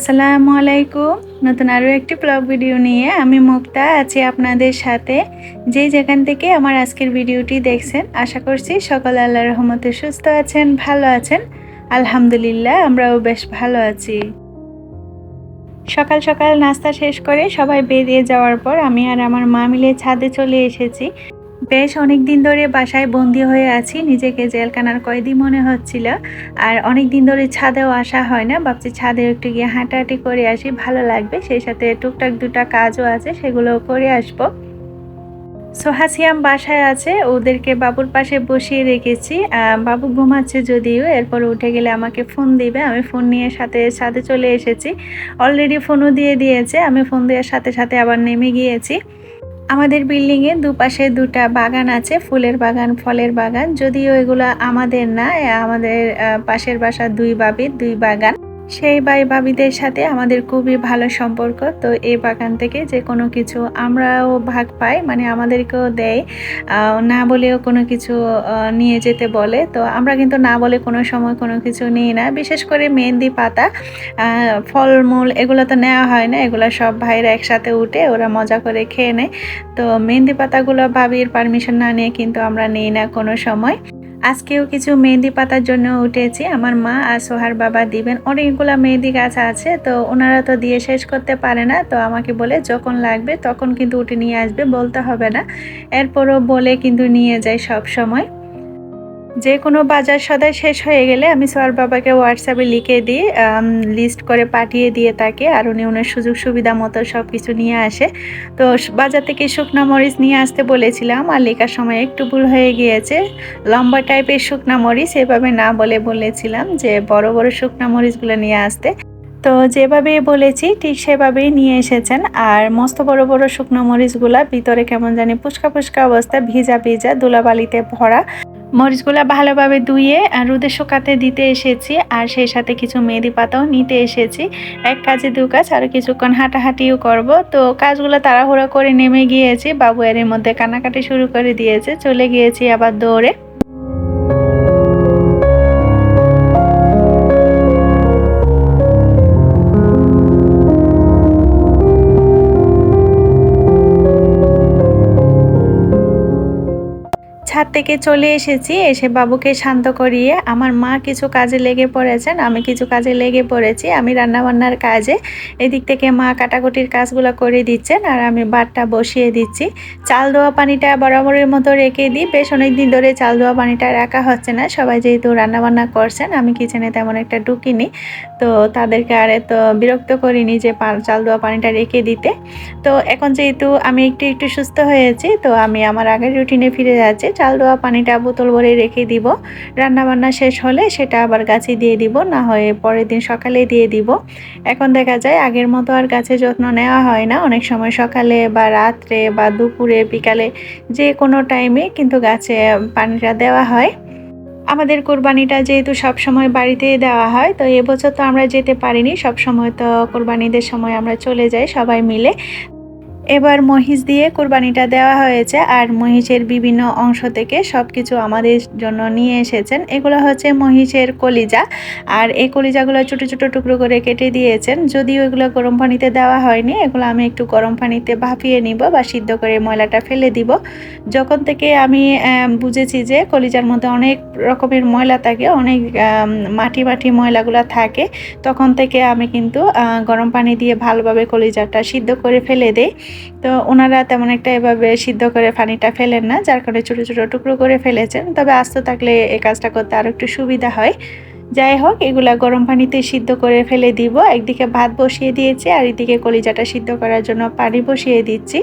আসসালামু আলাইকুম। নতুন আরও একটি ব্লগ ভিডিও নিয়ে আমি মুক্তা আছি আপনাদের সাথে। যেই যেখান থেকে আমার আজকের ভিডিওটি দেখছেন, আশা করছি সকল আল্লাহ রহমতে সুস্থ আছেন, ভালো আছেন। আলহামদুলিল্লাহ, আমরাও বেশ ভালো আছি। সকাল সকাল নাস্তা শেষ করে সবাই বেরিয়ে যাওয়ার পর আমি আর আমার মা মিলে ছাদে চলে এসেছি। বেশ অনেক দিন ধরে বাসায় বন্দি হয়ে আছি, নিজেকে জেলখানার কয়েদি মনে হচ্ছিল। আর অনেক দিন ধরে ছাদেও আসা হয় না, ভাবছি ছাদে একটু গিয়ে হাঁটাহাঁটি করে আসি, ভালো লাগবে। সেই সাথে টুকটাক দুটা কাজও আছে সেগুলো করে আসব। সোহাসিয়াম বাসায় আছে, ওদেরকে বাবুর পাশে বসিয়ে রেখেছি। বাবু ঘুমাচ্ছে যদিও, এরপর উঠে গেলে আমাকে ফোন দিবে। আমি ফোন নিয়ে সাথে সাথে চলে এসেছি। অলরেডি ফোনও দিয়ে দিয়েছে, আমি ফোন দেওয়ার সাথে সাথে আবার নেমে গিয়েছি। আমাদের বিল্ডিংয়ে দুপাশে দুটা বাগান আছে, ফুলের বাগান, ফলের বাগান। যদিও এগুলো আমাদের না আমাদের পাশের বাসা দুই বাবির, দুই বাগান। সেই ভাই ভাবিদের সাথে আমাদের খুবই ভালো সম্পর্ক। তো এই বাগান থেকে যে কোনো কিছু আমরাও ভাগ পাই মানে আমাদেরকেও দেয়। না বলেও কোনো কিছু নিয়ে যেতে বলে। তো আমরা কিন্তু না বলে কোনো সময় কোনো কিছু নিই না। বিশেষ করে মেহেন্দি পাতা ফলমূল এগুলো তো নেওয়া হয় না। এগুলো সব ভাইরা একসাথে উঠে ওরা মজা করে খেয়ে নেয়। তো মেহেন্দি পাতাগুলো ভাবির পারমিশন না নিয়ে কিন্তু আমরা নিই না কোনো সময়। আজকেও কিছু মেহেদি পাতার জন্য উঠেছি। আমার মা আর সোহার বাবা দিবেন। অনেকগুলো মেহেদি গাছ আছে, তো ওনারা তো দিয়ে শেষ করতে পারে না। তো আমাকে বলে যখন লাগবে তখন কিন্তু উঠে নিয়ে আসবে, বলতে হবে না। এরপরও বলে কিন্তু নিয়ে যায় সব সময়। যে কোনো বাজার সদাই শেষ হয়ে গেলে আমি সোহার বাবাকে হোয়াটসঅ্যাপে লিখে দিই লিস্ট করে পাঠিয়ে দিয়ে তাকে আর উনি ওনার সুযোগ সুবিধা মতো সব কিছু নিয়ে আসে। তো বাজার থেকে শুকনা মরিচ নিয়ে আসতে বলেছিলাম আর লেখার সময় একটু ভুল হয়ে গিয়েছে। লম্বা টাইপের শুকনা মরিচ এভাবে না বলে বলেছিলাম যে বড় বড় শুকনা মরিচগুলো নিয়ে আসতে। তো যেভাবে বলেছি ঠিক সেভাবেই নিয়ে এসেছেন আর মস্ত বড় বড় শুকনো মরিচগুলা ভিতরে কেমন জানি পুচকা পুচকা অবস্থা, ভিজা ভিজা, ধুলাবালিতে ভরা। মরিচগুলা ভালোভাবে ধুয়ে আর রোদে শুকাতে দিতে এসেছি আর সেই সাথে কিছু মেহেদি পাতাও নিতে এসেছি। এক কাজে দু কাজ আর কিছুক্ষণ হাঁটাহাঁটিও করব। তো কাজগুলো তাড়াহুড়ো করে নেমে গিয়েছি। বাবু এর মধ্যে কানাকাটি শুরু করে দিয়েছে। চলে গিয়েছি আবার দৌড়ে। ছাদ থেকে চলে এসেছি, এসে বাবুকে শান্ত করিয়ে, আমার মা কিছু কাজে লেগে পড়েছেন, আমি কিছু কাজে লেগে পড়েছি, আমি রান্নাবান্নার কাজে, এদিক থেকে মা কাটাকুটির কাজগুলো করে দিচ্ছেন আর আমি বাটটা বসিয়ে দিচ্ছি। চাল দেওয়া পানিটা বরাবরের মতো রেখে দিই, বেশ অনেক দিন ধরে চাল দেওয়া পানিটা রাখা হচ্ছে না, সবাই যেহেতু রান্নাবান্না করছেন, আমি কিচেনে তেমন একটা ঢুকিনি। তো তাদেরকে আর এত বিরক্ত করিনি যে চাল দেওয়া পানিটা রেখে দিতে। তো এখন যেহেতু আমি একটু একটু সুস্থ হয়েছি, তো আমি আমার আগের রুটিনে ফিরে যাচ্ছি। চাল দেওয়া পানিটা বোতল ভরে রেখে দিব। রান্না বান্না শেষ হলে সেটা আবার গাছে দিয়ে দিব, না হয় পরের দিন সকালে দিয়ে দিব। এখন দেখা যায় আগের মতো আর গাছে যত্ন নেওয়া হয় না। অনেক সময় সকালে বা রাত্রে বা দুপুরে, বিকালে যে কোনো টাইমে কিন্তু গাছে পানিটা দেওয়া হয়। আমাদের কোরবানিটা যেহেতু সব সময় বাড়িতেই দেওয়া হয়, তো এবছর তো আমরা যেতে পারিনি সব সময় তো কোরবানিদের সময় আমরা চলে যাই সবাই মিলে। এবার মহিষ দিয়ে কোরবানিটা দেওয়া হয়েছে, আর মহিষের বিভিন্ন অংশ থেকে সব কিছু আমাদের জন্য নিয়ে এসেছেন। এগুলো হচ্ছে মহিষের কলিজা, আর এই কলিজাগুলো ছোটো ছোটো টুকরো করে কেটে দিয়েছেন। যদিও এগুলো গরম পানিতে দেওয়া হয়নি, এগুলো আমি একটু গরম পানিতে ভাপিয়ে নিব বা সিদ্ধ করে ময়লাটা ফেলে দিব। যখন থেকে আমি বুঝেছি যে কলিজার মধ্যে অনেক রকমের ময়লা থাকে, অনেক মাটি মাটি ময়লাগুলো থাকে, তখন থেকে আমি কিন্তু গরম পানি দিয়ে ভালোভাবে কলিজাটা সিদ্ধ করে ফেলে দেই। তো ওনারা তেমন একটা এভাবে সিদ্ধ করে পানিটা ফেলেন না, যার কারণে ছোটো ছোটো টুকরো করে ফেলেছেন। তবে আস্ত থাকলে এই কাজটা করতে আরও একটু সুবিধা হয়। যাই হোক, এগুলা গরম পানিতে সিদ্ধ করে ফেলে দিব। একদিকে ভাত বসিয়ে দিয়েছি, আর এদিকে কলিজাটা সিদ্ধ করার জন্য পানি বসিয়ে দিচ্ছি।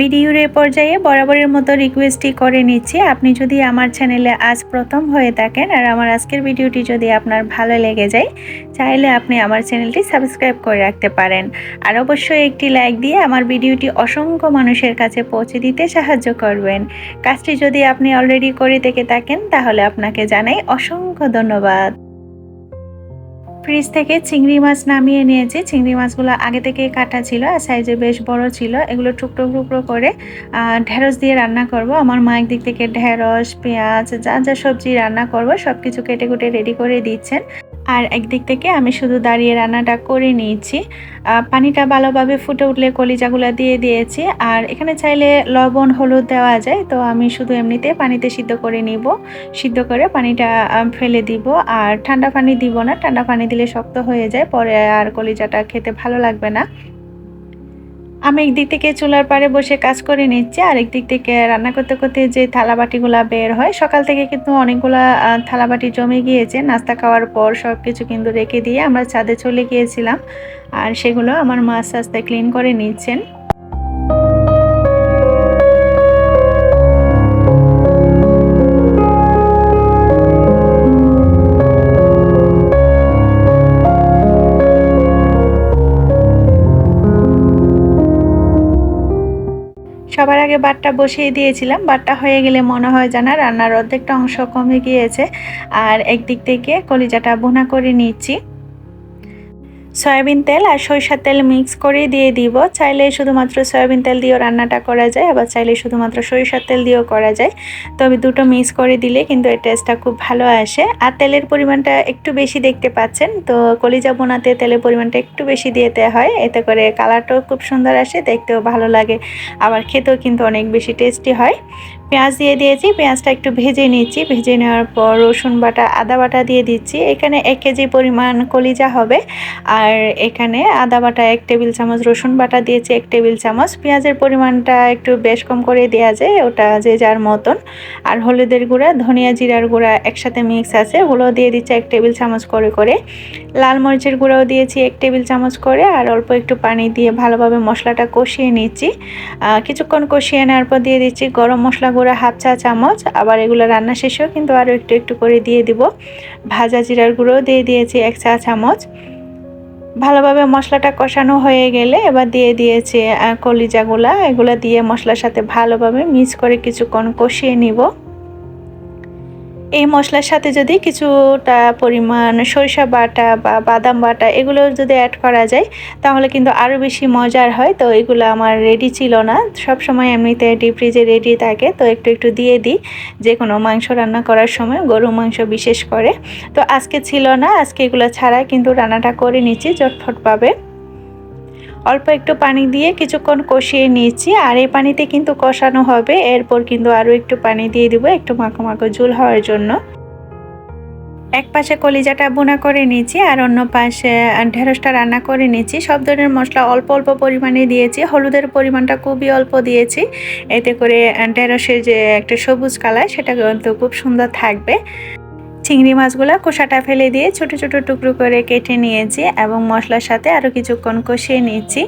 ভিডিওর এ পর্যায়ে বরাবরের মতো রিকোয়েস্টই করে নিচ্ছি। আপনি যদি আমার চ্যানেলে আজ প্রথম হয়ে থাকেন আর আমার আজকের ভিডিওটি যদি আপনার ভালো লেগে যায়, চাইলে আপনি আমার চ্যানেলটি সাবস্ক্রাইব করে রাখতে পারেন। আর অবশ্যই একটি লাইক দিয়ে আমার ভিডিওটি অসংখ্য মানুষের কাছে পৌঁছে দিতে সাহায্য করবেন। কাজটি যদি আপনি অলরেডি করে থেকে থাকেন, তাহলে আপনাকে জানাই অসংখ্য ধন্যবাদ। ফ্রিজ থেকে চিংড়ি মাছ নামিয়ে নিয়েছি। চিংড়ি মাছগুলো আগে থেকে কাটা ছিল, আর সাইজে বেশ বড় ছিল। এগুলো টুকরো টুকরো করে ঢেঁড়স দিয়ে রান্না করব। আমার মায়ের দিক থেকে ঢেঁড়স, পেঁয়াজ, যা যা সবজি রান্না করব সব কিছু কেটে কুটে রেডি করে দিচ্ছেন। আর একদিক থেকে আমি শুধু দাঁড়িয়ে রান্নাটা করে নিয়েছি। পানিটা ভালোভাবে ফুটে উঠলে কলিজাগুলো দিয়ে দিয়েছি। আর এখানে চাইলে লবণ, হলুদ দেওয়া যায়, তো আমি শুধু এমনিতে পানিতে সিদ্ধ করে নিব। সিদ্ধ করে পানিটা ফেলে দিব। আর ঠান্ডা পানি দিব না, ঠান্ডা পানি দিলে শক্ত হয়ে যায়, পরে আর কলিজাটা খেতে ভালো লাগবে না। আমি একদিক থেকে চুলার পাড়ে বসে কাজ করে নিচ্ছি আর একদিক থেকে রান্না করতে করতে যে থালাবাটিগুলো বের হয়, সকাল থেকে কিন্তু অনেকগুলো থালা থালাবাটি জমে গিয়েছে। নাস্তা খাওয়ার পর সব কিছু কিন্তু রেখে দিয়ে আমরা ছাদে চলে গিয়েছিলাম। আর সেগুলো আমার মা আস্তে আস্তে ক্লিন করে নিচ্ছেন। আগে বাটটা বসিয়ে দিয়েছিলাম। বাটটা হয়ে গেলে মনে হয় জানা রান্নার অর্ধেকটা অংশ কমে গিয়েছে। আর একদিক থেকে কলিজাটা বোনা করে নিচ্ছি। সয়াবিন তেল আর সরিষার তেল মিক্স করে দিয়ে দিব। চাইলে শুধুমাত্র সয়াবিন তেল দিয়েও রান্নাটা করা যায়, আবার চাইলে শুধুমাত্র সরিষার তেল দিয়েও করা যায়। তবে দুটো মিক্স করে দিলে কিন্তু এই টেস্টটা খুব ভালো আসে। আর তেলের পরিমাণটা একটু বেশি দেখতে পাচ্ছেন, তো কলিজা বোনাতে তেলের পরিমাণটা একটু বেশি দিতে হয়। এতে করে কালারটাও খুব সুন্দর আসে, দেখতেও ভালো লাগে। আবার খেতেও কিন্তু অনেক বেশি টেস্টি হয়। পেঁয়াজ দিয়ে দিয়েছি, পেঁয়াজটা একটু ভেজে নিচ্ছি। ভেজে নেওয়ার পর রসুন বাটা, আদা বাটা দিয়ে দিচ্ছি। এখানে এক কেজি পরিমাণ কলিজা হবে। আর এখানে আদা বাটা এক টেবিল চামচ, রসুন বাটা দিয়েছি এক টেবিল চামচ। পেঁয়াজের পরিমাণটা একটু বেশ কম করে দেওয়া যায়, ওটা যে যার মতন। আর হলুদের গুঁড়া, ধনিয়া জিরার গুঁড়া একসাথে মিক্স আছে ওগুলো দিয়ে দিচ্ছি এক টেবিল চামচ করে করে। লাল মরিচের গুঁড়াও দিয়েছি এক টেবিল চামচ করে। আর অল্প একটু পানি দিয়ে ভালোভাবে মশলাটা কষিয়ে নিচ্ছি। কিছুক্ষণ কষিয়ে নেওয়ার পর দিয়ে দিচ্ছি গরম মশলা গুঁড়া হাফ চা চামচ, আবার এগুলো রান্না শেষেও কিন্তু আরও একটু একটু করে দিয়ে দিব। ভাজা জিরার গুঁড়োও দিয়ে দিয়েছি এক চা চামচ। ভালোভাবে মশলাটা কষানো হয়ে গেলে এবার দিয়ে দিয়েছি কলিজাগুলা এগুলো দিয়ে মশলার সাথে ভালোভাবে মিক্স করে কিছুক্ষণ কষিয়ে নিব। এই মশলার সাথে যদি কিছুটা পরিমাণ সরিষা বাটা বা বাদাম বাটা এগুলো যদি অ্যাড করা যায়, তাহলে কিন্তু আরও বেশি মজার হয়। তো এগুলো আমার রেডি ছিল না। সব সময় এমনিতে ডিপ ফ্রিজে রেডি থাকে। তো একটু একটু দিয়ে দিই। যে কোনো মাংস রান্না করার সময় গরু মাংস বিশেষ করে। তো আজকে ছিল না। আজকে এগুলো ছাড়া কিন্তু রান্নাটা করে নিচ্ছি। চটফটভাবে অল্প একটু পানি দিয়ে কিছুক্ষণ কষিয়ে নিয়েছি, আর এই পানিতে কিন্তু কষানো হবে। এরপর কিন্তু আরও একটু পানি দিয়ে দিব, একটু মাখো মাখো ঝোল হওয়ার জন্য। এক পাশে কলিজাটা বোনা করে নিয়েছি, আর অন্য পাশে ঢেঁড়সটা রান্না করে নিয়েছি। সব ধরনের মশলা অল্প অল্প পরিমাণে দিয়েছি, হলুদের পরিমাণটা খুবই অল্প দিয়েছি। এতে করে ঢেঁড়সের যে একটা সবুজ কালার, সেটা কিন্তু খুব সুন্দর থাকবে। চিংড়ি মাছগুলো খোসাটা ফেলে দিয়ে ছোট ছোট টুকরো করে কেটে নিয়েছি এবং মশলার সাথে আরও কিছুক্ষণ কষিয়ে নিয়েছি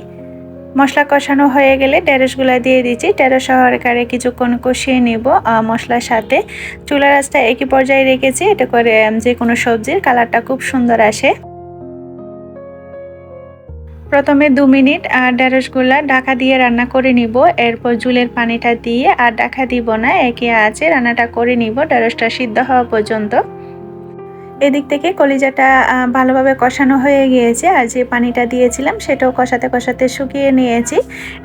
মশলা কষানো হয়ে গেলে ঢেঁড়সগুলো দিয়ে দিচ্ছি। ঢেঁড়স সহকারে কিছুক্ষণ কষিয়ে নিব। মশলার সাথে চুলা রাসটা একই পর্যায়ে রেখেছি। এটা করে যে কোনো সবজির কালারটা খুব সুন্দর আসে। প্রথমে দু মিনিট আর ঢেঁড়সগুলা ঢাকা দিয়ে রান্না করে নিব। এরপর জুলের পানিটা দিয়ে আর ঢাকা দিব না, একই আছে রান্নাটা করে নিব। ঢেঁড়সটা সিদ্ধ হওয়া পর্যন্ত। এদিক থেকে কলিজাটা ভালোভাবে কষানো হয়ে গিয়েছে আর যে পানিটা দিয়েছিলাম সেটাও কষাতে কষাতে শুকিয়ে নিয়েছি।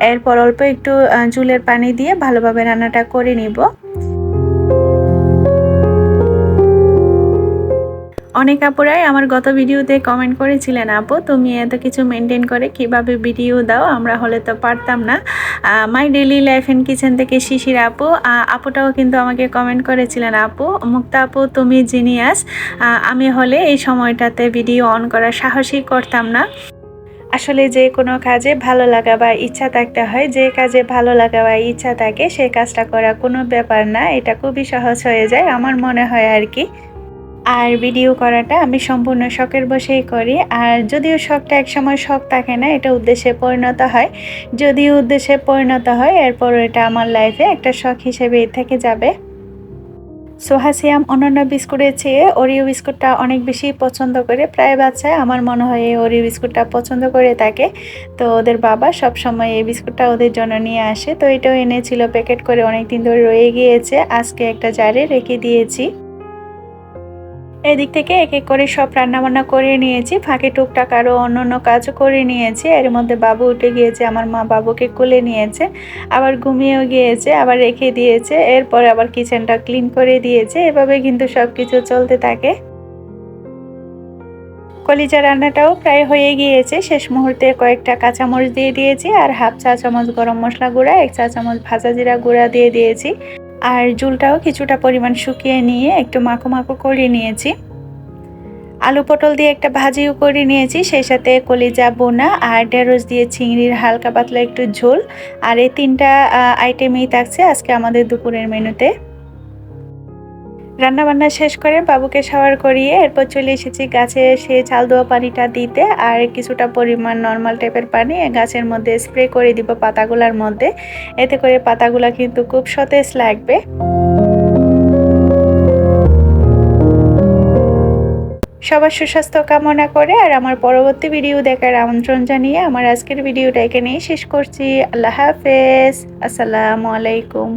এরপর অল্প একটু জুলের পানি দিয়ে ভালোভাবে রান্নাটা করে নিব। অনেক আপুরাই আমার গত ভিডিওতে কমেন্ট করেছিলেন, আপু, তুমি এত কিছু মেনটেন করে কীভাবে ভিডিও দাও? আমরা হলে তো পারতাম না। My daily life and kitchen থেকে শিশির আপু আপুটাও কিন্তু আমাকে কমেন্ট করেছিলেন, আপু, মুক্তা আপু, তুমি জিনিয়াস আমি হলে এই সময়টাতে ভিডিও অন করার সাহসই করতাম না। আসলে যে কোনো কাজে ভালো লাগা বা ইচ্ছা থাকতে হয়, যে কাজে ভালো লাগা বা ইচ্ছা থাকে সেই কাজটা করা কোনো ব্যাপার না, এটা খুবই সহজ হয়ে যায়, আমার মনে হয় আর কি। আর ভিডিও করাটা আমি সম্পূর্ণ শখের বসেই করি। আর যদিও শখটা একসময় শখ থাকে না, এটা উদ্দেশ্যে পরিণত হয়। যদিও উদ্দেশ্যে পরিণত হয় এরপর এটা আমার লাইফে একটা শখ হিসেবেই থেকে যাবে। সোহাসিয়াম অন্যান্য বিস্কুটের চেয়ে ওরিও বিস্কুটটা অনেক বেশি পছন্দ করে। প্রায় বাচ্চায় আমার মনে হয় এই ওরিও বিস্কুটটা পছন্দ করে থাকে। তো ওদের বাবা সব সময় এই বিস্কুটটা ওদের জন্য নিয়ে আসে। তো এটাও এনেছিল প্যাকেট করে অনেক দিন ধরে রয়ে গিয়েছে। আজকে একটা জারে রেখে দিয়েছি। এদিক থেকে এক এক করে সব রান্নাবান্না করে নিয়েছি, ফাঁকে টুকটাক আরও অন্য অন্য কাজও করে নিয়েছি। এর মধ্যে বাবু উঠে গিয়েছে, আমার মা বাবুকে কোলে নিয়েছে, আবার ঘুমিয়েও গিয়েছে, আবার রেখে দিয়েছে, এরপর আবার কিচেনটা ক্লিন করে দিয়েছে, এভাবে কিন্তু সব কিছু চলতে থাকে। কলিজা রান্নাটাও প্রায় হয়ে গিয়েছে, শেষ মুহূর্তে কয়েকটা কাঁচামরিচ দিয়ে দিয়েছি, আর হাফ চা চামচ গরম মশলা গুঁড়া, এক চা চামচ ভাজা জিরা গুঁড়া দিয়ে দিয়েছি। আর জুলটাও কিছুটা পরিমাণ শুকিয়ে নিয়ে একটু মাখো মাখো করে নিয়েছি। আলু পটল দিয়ে একটা ভাজিও করে নিয়েছি, সেই সাথে কলিজা, বোনা আর ঢেঁড়স দিয়ে চিংড়ির হালকা পাতলা একটু ঝোল। আর এই তিনটা আইটেমই থাকছে আজকে আমাদের দুপুরের মেনুতে। রান্না বান্না শেষ করে বাবুকে শাওয়ার করিয়ে এরপর চলে এসেছি গাছে সে চাল দেওয়া পানিটা দিতে আর কিছুটা পরিমাণ নর্মাল টাইপের পানি গাছের মধ্যে স্প্রে করে দিব পাতাগুলার মধ্যে। এতে করে পাতাগুলা কিন্তু খুব সতেজ লাগবে। সবার সুস্বাস্থ্য কামনা করে আর আমার পরবর্তী ভিডিও দেখার আমন্ত্রণ জানিয়ে আমার আজকের ভিডিওটা এখানেই শেষ করছি। আল্লাহ হাফেজ। আসসালামু আলাইকুম।